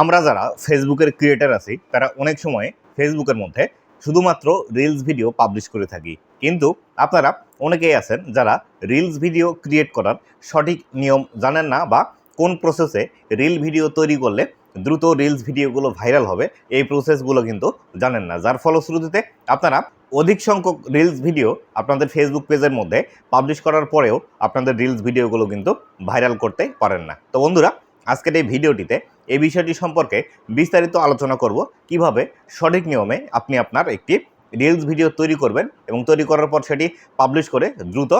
আমরা যারা ফেসবুকের ক্রিয়েটার আছি, তারা অনেক সময় ফেসবুকের মধ্যে শুধুমাত্র রিলস ভিডিও পাবলিশ করে থাকি। কিন্তু আপনারা অনেকেই আছেন যারা রিলস ভিডিও ক্রিয়েট করার সঠিক নিয়ম জানেন না বা কোন প্রসেসে রিল ভিডিও তৈরি করলে দ্রুত রিলস ভিডিওগুলো ভাইরাল হবে, এই প্রসেসগুলো কিন্তু জানেন না। যার ফলশ্রুতিতে আপনারা অধিক সংখ্যক রিলস ভিডিও আপনাদের ফেসবুক পেজের মধ্যে পাবলিশ করার পরেও আপনাদের রিলস ভিডিওগুলো কিন্তু ভাইরাল করতে পারেন না। তো বন্ধুরা আজকের এই ভিডিওটিতে এই বিষয়টি সম্পর্কে বিস্তারিত আলোচনা করব। কীভাবে সঠিক নিয়মে আপনি আপনার একটি রিলস ভিডিও তৈরি করবেন এবং তৈরি করার পর সেটি পাবলিশ করে দ্রুত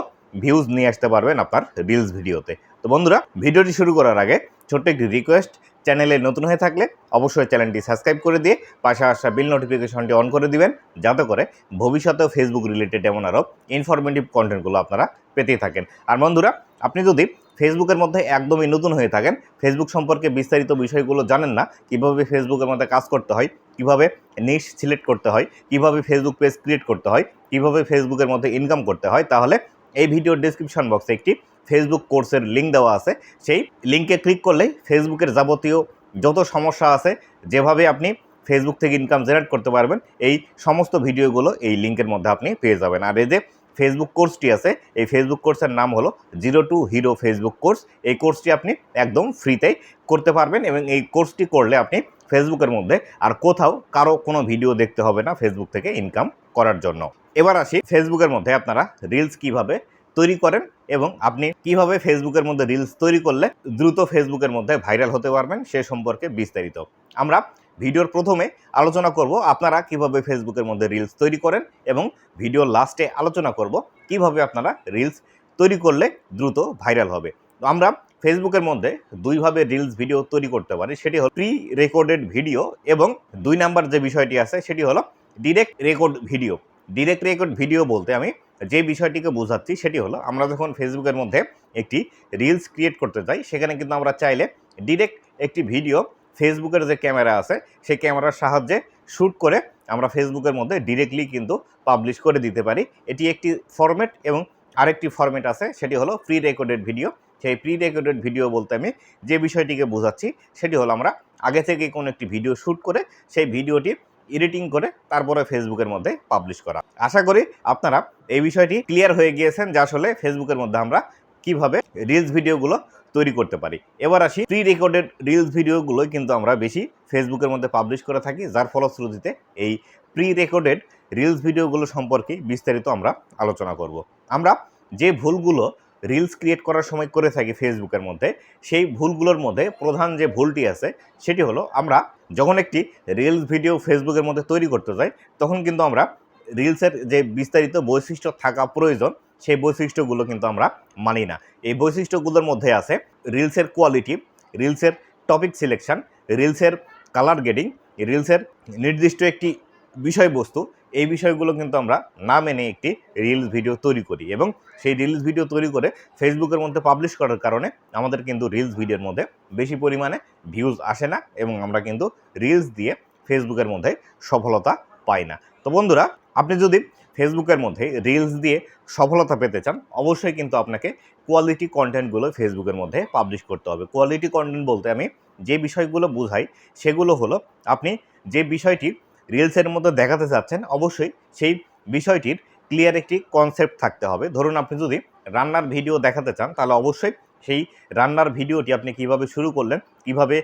ভিউজ নিয়ে আসতে পারবেন আপনার রিলস ভিডিওতে তো বন্ধুরা, ভিডিওটি শুরু করার আগে ছোট্ট একটি রিকোয়েস্ট চ্যানেলে নতুন হয়ে থাকলে অবশ্যই চ্যানেলটি সাবস্ক্রাইব করে দিয়ে পাশে আসা বিল নোটিফিকেশনটি অন করে দিবেন, যাতে করে ভবিষ্যতেও ফেসবুক রিলেটেড এমন আরও ইনফরমেটিভ কন্টেন্টগুলো আপনারা পেতেই থাকেন। আর বন্ধুরা, আপনি যদি ফেসবুকের মধ্যে একদমই নতুন হয়ে থাকেন। ফেসবুক সম্পর্কে বিস্তারিত বিষয়গুলো জানেন না। কীভাবে ফেসবুকের মধ্যে কাজ করতে হয়, কীভাবে নিশ সিলেক্ট করতে হয়, কীভাবে ফেসবুক পেজ ক্রিয়েট করতে হয়, কীভাবে ফেসবুকের মধ্যে ইনকাম করতে হয়, তাহলে এই ভিডিওর ডিসক্রিপশন বক্সে একটি ফেসবুক কোর্সের লিঙ্ক দেওয়া আছে। সেই লিঙ্কে ক্লিক করলেই ফেসবুকের যাবতীয় যত সমস্যা আছে, যেভাবে আপনি ফেসবুক থেকে ইনকাম জেনারেট করতে পারবেন, এই সমস্ত ভিডিওগুলো এই লিঙ্কের মধ্যে আপনি পেয়ে যাবেন। আর এই যে ফেসবুক কোর্সটি আছে। এই ফেসবুক কোর্সের নাম হলো zero to hero Facebook course এই কোর্সটি আপনি একদম ফ্রিতেই করতে পারবেন এবং এই কোর্সটি করলে আপনি ফেসবুকের মধ্যে আর কোথাও কারও কোনো ভিডিও দেখতে হবে না ফেসবুক থেকে ইনকাম করার জন্য। এবার আসি ফেসবুকের মধ্যে আপনারা রিলস কীভাবে তৈরি করেন এবং আপনি কীভাবে ফেসবুকের মধ্যে রিলস তৈরি করলে দ্রুত ফেসবুকের মধ্যে ভাইরাল হতে পারবেন সে সম্পর্কে বিস্তারিত। আমরা ভিডিওর প্রথমে আলোচনা করব আপনারা কীভাবে ফেসবুকের মধ্যে রিলস তৈরি করেন এবং ভিডিওর লাস্টে আলোচনা করব কীভাবে আপনারা রিলস তৈরি করলে দ্রুত ভাইরাল হবে। তো আমরা ফেসবুকের মধ্যে দুইভাবে রিলস ভিডিও তৈরি করতে পারি, সেটি হলো প্রি রেকর্ডেড ভিডিও এবং দুই নাম্বার যে বিষয়টি আছে সেটি হলো direct record video direct record video বলতে আমি যে বিষয়টিকে বোঝাচ্ছি সেটি হলো আমরা যখন ফেসবুকের মধ্যে একটি রিলস ক্রিয়েট করতে চাই সেখানে কিন্তু আমরা চাইলে ডিরেক্ট একটি ভিডিও ফেসবুকের যে ক্যামেরা আছে, সেই ক্যামেরার সাহায্যে শ্যুট করে আমরা ফেসবুকের মধ্যে ডিরেক্টলি কিন্তু পাবলিশ করে দিতে পারি। এটি একটি ফরম্যাট এবং আরেকটি ফরম্যাট আছে, সেটি হলো প্রি রেকর্ডেড ভিডিও সেই প্রি রেকর্ডেড ভিডিও বলতে আমি যে বিষয়টিকে বোঝাচ্ছি, সেটি হলো আমরা আগে থেকে কোনো একটি ভিডিও শ্যুট করে সেই ভিডিওটি এডিটিং করে তারপরে ফেসবুকের মধ্যে পাবলিশ করা। আশা করি আপনারা এই বিষয়টি ক্লিয়ার হয়ে গিয়েছেন যে আসলে ফেসবুকের মধ্যে আমরা কীভাবে রিলস ভিডিওগুলো তৈরি করতে পারি। এবার আসি প্রি রেকর্ডেড রিলস ভিডিওগুলো কিন্তু আমরা বেশি ফেসবুকের মধ্যে পাবলিশ করে থাকি, যার ফলশ্রুতিতে এই প্রি রেকর্ডেড রিলস ভিডিওগুলো সম্পর্কে বিস্তারিত আমরা আলোচনা করব। আমরা যে ভুলগুলো রিলস ক্রিয়েট করার সময় করে থাকি ফেসবুকের মধ্যে, সেই ভুলগুলোর মধ্যে প্রধান যে ভুলটি আছে, সেটি হলো আমরা যখন একটি রিলস ভিডিও ফেসবুকের মধ্যে তৈরি করতে যাই, তখন কিন্তু আমরা রিলসের যে বিস্তারিত বৈশিষ্ট্য থাকা প্রয়োজন সেই বৈশিষ্ট্যগুলো কিন্তু আমরা মানি না। এই বৈশিষ্ট্যগুলোর মধ্যে আছে রিলসের কোয়ালিটি রিলসের টপিক সিলেকশন রিলসের কালার গেডিং রিলসের নির্দিষ্ট একটি বিষয়বস্তু। এই বিষয়গুলো কিন্তু আমরা না মেনে একটি রিলস ভিডিও তৈরি করি এবং সেই রিলস ভিডিও তৈরি করে ফেসবুকের মধ্যে পাবলিশ করার কারণে আমাদের কিন্তু রিলস ভিডিওর মধ্যে বেশি পরিমাণে ভিউজ আসে না এবং আমরা কিন্তু রিলস দিয়ে ফেসবুকের মধ্যে সফলতা পাই না। তো বন্ধুরা, আপনি যদি ফেসবুকের মধ্যে রিলস দিয়ে সফলতা পেতে চান, অবশ্যই কিন্তু আপনাকে কোয়ালিটি কন্টেন্টগুলো ফেসবুকের মধ্যে পাবলিশ করতে হবে। কোয়ালিটি কন্টেন্ট বলতে আমি যে বিষয়গুলো বুঝাই, সেগুলো হলো আপনি যে বিষয়টি রিলসের মধ্যে দেখাতে চাচ্ছেন, অবশ্যই সেই বিষয়টির ক্লিয়ার একটি কনসেপ্ট থাকতে হবে। ধরুন আপনি যদি রান্নার ভিডিও দেখাতে চান, তাহলে অবশ্যই সেই রান্নার ভিডিওটি আপনি কীভাবে শুরু করলেন, কীভাবে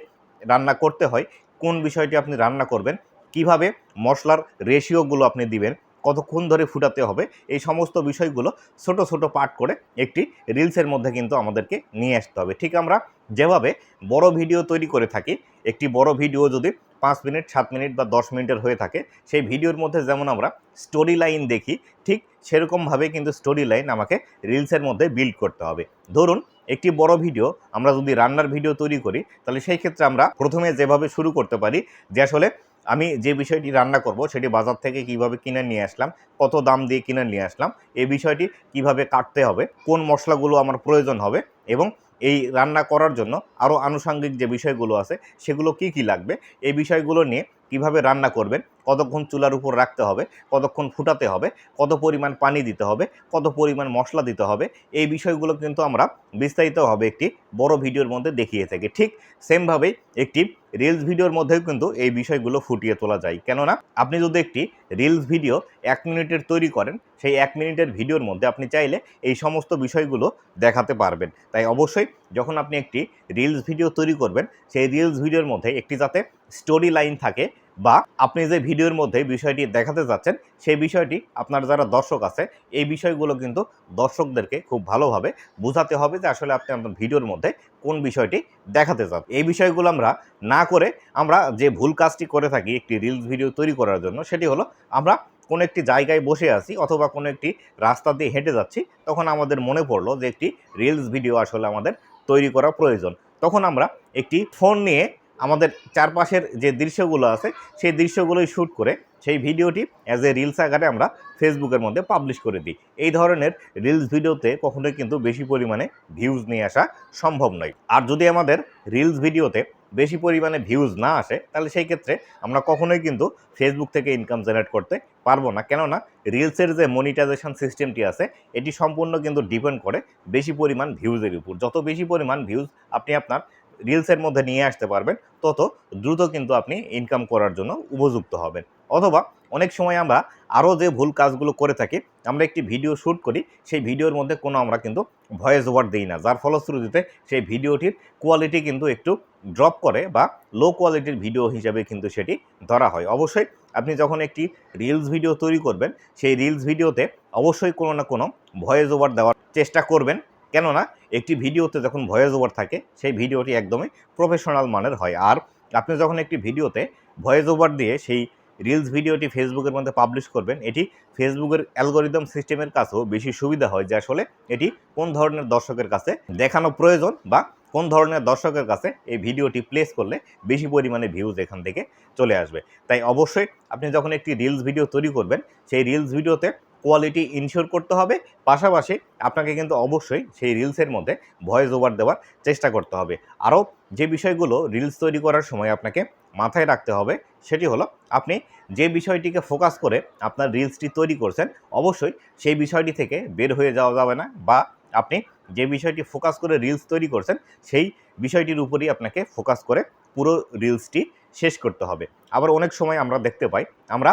রান্না করতে হয়, কোন বিষয়টি আপনি রান্না করবেন, কীভাবে মশলার রেশিওগুলো আপনি দিবেন কতক্ষণ ধরে ফুটাতে হবে, এই সমস্ত বিষয়গুলো ছোট ছোট পার্ট করে একটি রিলসের মধ্যে কিন্তু আমাদেরকে নিয়ে আসতে হবে। ঠিক আমরা যেভাবে বড় ভিডিও তৈরি করে থাকি, একটি বড় ভিডিও যদি পাঁচ মিনিট, সাত মিনিট বা দশ মিনিটের হয়ে থাকে, সেই ভিডিওর মধ্যে যেমন আমরা স্টোরি লাইন দেখি, ঠিক সেরকমভাবে কিন্তু স্টোরি লাইন আমাকে রিলসের মধ্যে বিল্ড করতে হবে। ধরুন একটি বড় ভিডিও, আমরা যদি রান্নার ভিডিও তৈরি করি, তাহলে সেই ক্ষেত্রে আমরা প্রথমে যেভাবে শুরু করতে পারি, যে আসলে আমি যে বিষয়টি রান্না করব, সেটি বাজার থেকে কীভাবে কিনে নিয়ে আসলাম, কত দাম দিয়ে কিনে নিয়ে আসলাম, এই বিষয়টি কীভাবে কাটতে হবে, কোন মশলাগুলো আমার প্রয়োজন হবে এবং এই রান্না করার জন্য আরও আনুষঙ্গিক যে বিষয়গুলো আছে, সেগুলো কি কি লাগবে, এই বিষয়গুলো নিয়ে কীভাবে রান্না করবেন কতক্ষণ চুলার উপর রাখতে হবে, কতক্ষণ ফুটাতে হবে, কত পরিমাণ পানি দিতে হবে, কত পরিমাণ মশলা দিতে হবে, এই বিষয়গুলো কিন্তু আমরা বিস্তারিতভাবে একটি বড় ভিডিওর মধ্যে দেখিয়ে থাকি। ঠিক সেমভাবেই একটি রিলস ভিডিওর মধ্যেও কিন্তু এই বিষয়গুলো ফুটিয়ে তোলা যায়। কেননা, আপনি যদি একটি রিলস ভিডিও এক মিনিটের তৈরি করেন, সেই এক মিনিটের ভিডিওর মধ্যে আপনি চাইলে এই সমস্ত বিষয়গুলো দেখাতে পারবেন। তাই অবশ্যই যখন আপনি একটি রিলস ভিডিও তৈরি করবেন, সেই রিলস ভিডিওর মধ্যে একটি যাতে স্টোরি লাইন থাকে বা আপনি যে ভিডিওর মধ্যে বিষয়টি দেখাতে যাচ্ছেন, সেই বিষয়টি আপনার যারা দর্শক আছে, এই বিষয়গুলো কিন্তু দর্শকদেরকে খুব ভালোভাবে বোঝাতে হবে যে আসলে আপনি আপনার ভিডিওর মধ্যে কোন বিষয়টি দেখাতে চান এই বিষয়গুলো আমরা না করে আমরা যে ভুল কাজটি করে থাকি একটি রিলস ভিডিও তৈরি করার জন্য, সেটি হলো আমরা কোনো একটি জায়গায় বসে আছি অথবা কোনো একটি রাস্তা দিয়ে হেঁটে যাচ্ছি, তখন আমাদের মনে পড়ল যে একটি রিলস ভিডিও আসলে আমাদের তৈরি করা প্রয়োজন। তখন আমরা একটি ফোন নিয়ে আমাদের চারপাশের যে দৃশ্যগুলো আছে, সেই দৃশ্যগুলোই শ্যুট করে সেই ভিডিওটি অ্যাজ এ রিলস আকারে আমরা ফেসবুকের মধ্যে পাবলিশ করে দিই। এই ধরনের রিলস ভিডিওতে কখনোই কিন্তু বেশি পরিমাণে ভিউজ নিয়ে আসা সম্ভব নয়। আর যদি আমাদের রিলস ভিডিওতে বেশি পরিমাণে ভিউজ না আসে, তাহলে সেই ক্ষেত্রে আমরা কখনোই কিন্তু ফেসবুক থেকে ইনকাম জেনারেট করতে পারব না। কেননা রিলসের যে মনিটাইজেশন সিস্টেমটি আছে, এটি সম্পূর্ণ কিন্তু ডিপেন্ড করে বেশি পরিমাণ ভিউজের উপর। যত বেশি পরিমাণ ভিউজ আপনি আপনার রিলসের মধ্যে নিয়ে আসতে পারবেন, তত দ্রুত কিন্তু আপনি ইনকাম করার জন্য উপযুক্ত হবেন। অথবা অনেক সময় আমরা আরও যে ভুল কাজগুলো করে থাকি, আমরা একটি ভিডিও শ্যুট করি, সেই ভিডিওর মধ্যে কোনো আমরা কিন্তু ভয়েস ওভার দিই না। যার ফলশ্রুতিতে সেই ভিডিওটির কোয়ালিটি কিন্তু একটু ড্রপ করে বা লো কোয়ালিটির ভিডিও হিসাবে কিন্তু সেটি ধরা হয়। অবশ্যই আপনি যখন একটি রিলস ভিডিও তৈরি করবেন, সেই রিলস ভিডিওতে অবশ্যই কোনো না কোনো ভয়েস ওভার দেওয়ার চেষ্টা করবেন। কেননা একটি ভিডিওতে যখন ভয়েস ওভার থাকে, সেই ভিডিওটি একদমই প্রফেশনাল মানের হয়। আর আপনি যখন একটি ভিডিওতে ভয়েস ওভার দিয়ে সেই রিলস ভিডিওটি ফেসবুকের মধ্যে পাবলিশ করবেন, এটি ফেসবুকের অ্যালগোরিদম সিস্টেমের কাছেও বেশি সুবিধা হয় যে আসলে এটি কোন ধরনের দর্শকের কাছে দেখানো প্রয়োজন বা কোন ধরনের দর্শকের কাছে এই ভিডিওটি প্লেস করলে বেশি পরিমাণে ভিউজ এখান থেকে চলে আসবে। তাই অবশ্যই আপনি যখন একটি রিলস ভিডিও তৈরি করবেন, সেই রিলস ভিডিওতে কোয়ালিটি ইনশিওর করতে হবে। পাশাপাশি আপনাকে কিন্তু অবশ্যই সেই রিলসের মধ্যে ভয়েস ওভার দেওয়ার চেষ্টা করতে হবে। আরও যে বিষয়গুলো রিলস তৈরি করার সময় আপনাকে মাথায় রাখতে হবে, সেটি হলো আপনি যে বিষয়টিকে ফোকাস করে আপনার রিলসটি তৈরি করছেন, অবশ্যই সেই বিষয়টি থেকে বের হয়ে যাওয়া যাবে না বা আপনি যে বিষয়টি ফোকাস করে রিলস তৈরি করছেন, সেই বিষয়টির উপরই আপনাকে ফোকাস করে পুরো রিলসটি শেষ করতে হবে। আবার অনেক সময় আমরা দেখতে পাই, আমরা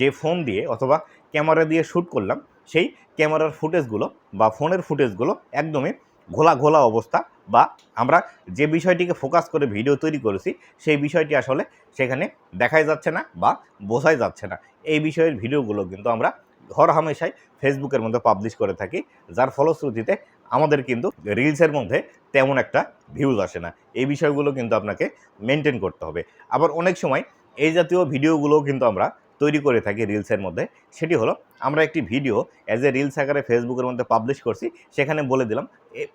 যে ফোন দিয়ে অথবা ক্যামেরা দিয়ে শ্যুট করলাম, সেই ক্যামেরার ফুটেজগুলো বা ফোনের ফুটেজগুলো একদমই ঘোলা ঘোলা অবস্থা বা আমরা যে বিষয়টিকে ফোকাস করে ভিডিও তৈরি করেছি, সেই বিষয়টি আসলে সেখানে দেখাই যাচ্ছে না বা বোঝাই যাচ্ছে না। এই বিষয়ের ভিডিওগুলো কিন্তু আমরা ঘর হামেশাই ফেসবুকের মধ্যে পাবলিশ করে থাকি, যার ফলশ্রুতিতে আমাদের কিন্তু রিলসের মধ্যে তেমন একটা ভিউজ আসে না। এই বিষয়গুলো কিন্তু আপনাকে মেনটেন করতে হবে। আবার অনেক সময় এই জাতীয় ভিডিওগুলোও কিন্তু আমরা তৈরি করে থাকি রিলসের মধ্যে, সেটি হলো আমরা একটি ভিডিও অ্যাজ এ রিলস আকারে ফেসবুকের মধ্যে পাবলিশ করছি, সেখানে বলে দিলাম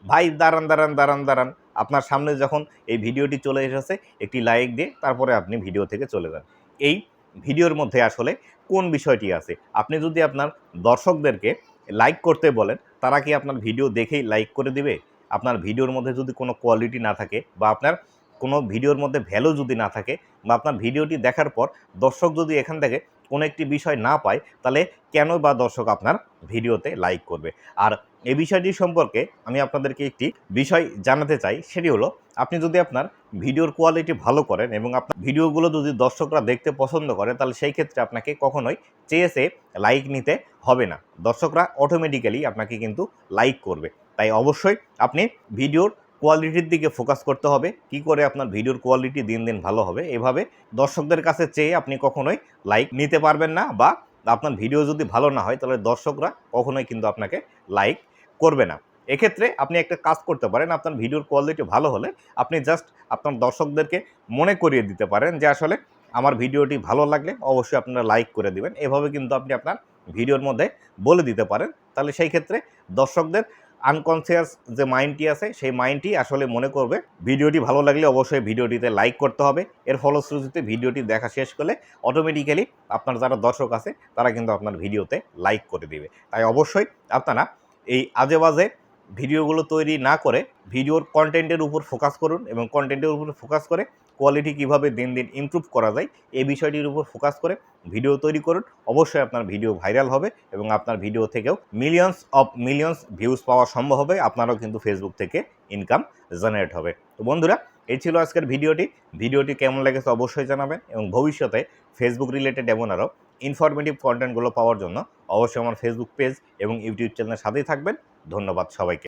ভাই দাঁড়ান দাঁড়ান দাঁড়ান দাঁড়ান, আপনার সামনে যখন এই ভিডিওটি চলে এসেছে, একটি লাইক দিয়ে তারপরে আপনি ভিডিও থেকে চলে যান। এই ভিডিওর মধ্যে আসলে কোন বিষয়টি আছে? আপনি যদি আপনার দর্শকদেরকে লাইক করতে বলেন, তারা কি আপনার ভিডিও দেখেই লাইক করে দিবে? আপনার ভিডিওর মধ্যে যদি কোনো কোয়ালিটি না থাকে বা আপনার কোনো ভিডিওর মধ্যে ভ্যালু যদি না থাকে, বা আপনার ভিডিওটি দেখার পর দর্শক যদি এখান থেকে কোনো একটি বিষয় না পায়, তাহলে কেন বা দর্শক আপনার ভিডিওতে লাইক করবে? আর এই বিষয়টি সম্পর্কে আমি আপনাদেরকে একটি বিষয় জানাতে চাই, সেটি হলো আপনি যদি আপনার ভিডিওর কোয়ালিটি ভালো করেন এবং আপনার ভিডিওগুলো যদি দর্শকরা দেখতে পছন্দ করে, তাহলে সেই ক্ষেত্রে আপনাকে কখনোই চেয়েছে লাইক নিতে হবে না। দর্শকরা অটোমেটিক্যালি আপনাকে কিন্তু লাইক করবে। তাই অবশ্যই আপনি ভিডিওর কোয়ালিটির দিকে ফোকাস করতে হবে। কি করে আপনার ভিডিওর কোয়ালিটি দিন দিন ভালো হবে, এভাবে দর্শকদের কাছে চেয়ে আপনি কখনোই লাইক নিতে পারবেন না বা আপনার ভিডিও যদি ভালো না হয়, তাহলে দর্শকরা কখনোই কিন্তু আপনাকে লাইক করবে না। এক্ষেত্রে আপনি একটা কাজ করতে পারেন, আপনার ভিডিওর কোয়ালিটি ভালো হলে আপনি জাস্ট আপনার দর্শকদেরকে মনে করিয়ে দিতে পারেন যে, আসলে আমার ভিডিওটি ভালো লাগলে অবশ্যই আপনারা লাইক করে দিবেন। এভাবে কিন্তু আপনি আপনার ভিডিওর মধ্যে বলে দিতে পারেন। তাহলে সেই ক্ষেত্রে দর্শকদের আনকনসিয়াস যে মাইন্ডটি আছে, সেই মাইন্ডটি আসলে মনে করবে, ভিডিওটি ভালো লাগলে অবশ্যই ভিডিওটিতে লাইক করতে হবে। এর ফলশ্রুতিতে ভিডিওটি দেখা শেষ করলে অটোমেটিক্যালি আপনার যারা দর্শক আছে, তারা কিন্তু আপনার ভিডিওতে লাইক করে দিবে। তাই অবশ্যই আপনারা এই আজে বাজে ভিডিওগুলো তৈরি না করে, ভিডিওর কন্টেন্টের উপর ফোকাস করুন এবং কন্টেন্টের উপর ফোকাস করে কোয়ালিটি কীভাবে দিন দিন ইমপ্রুভ করা যায়, এই বিষয়টির উপর ফোকাস করে ভিডিও তৈরি করুন। অবশ্যই আপনার ভিডিও ভাইরাল হবে এবং আপনার ভিডিও থেকেও মিলিয়নস অফ মিলিয়নস ভিউজ পাওয়া সম্ভব হবে। আপনারও কিন্তু ফেসবুক থেকে ইনকাম জেনারেট হবে। তো বন্ধুরা, এই ছিল আজকের ভিডিওটি ভিডিওটি কেমন লেগেছে অবশ্যই জানাবেন এবং ভবিষ্যতে ফেসবুক রিলেটেড এমন আরও ইনফরমেটিভ কন্টেন্টগুলো পাওয়ার জন্য অবশ্যই আমার ফেসবুক পেজ এবং ইউটিউব চ্যানেলের সাথেই থাকবেন। ধন্যবাদ সবাইকে।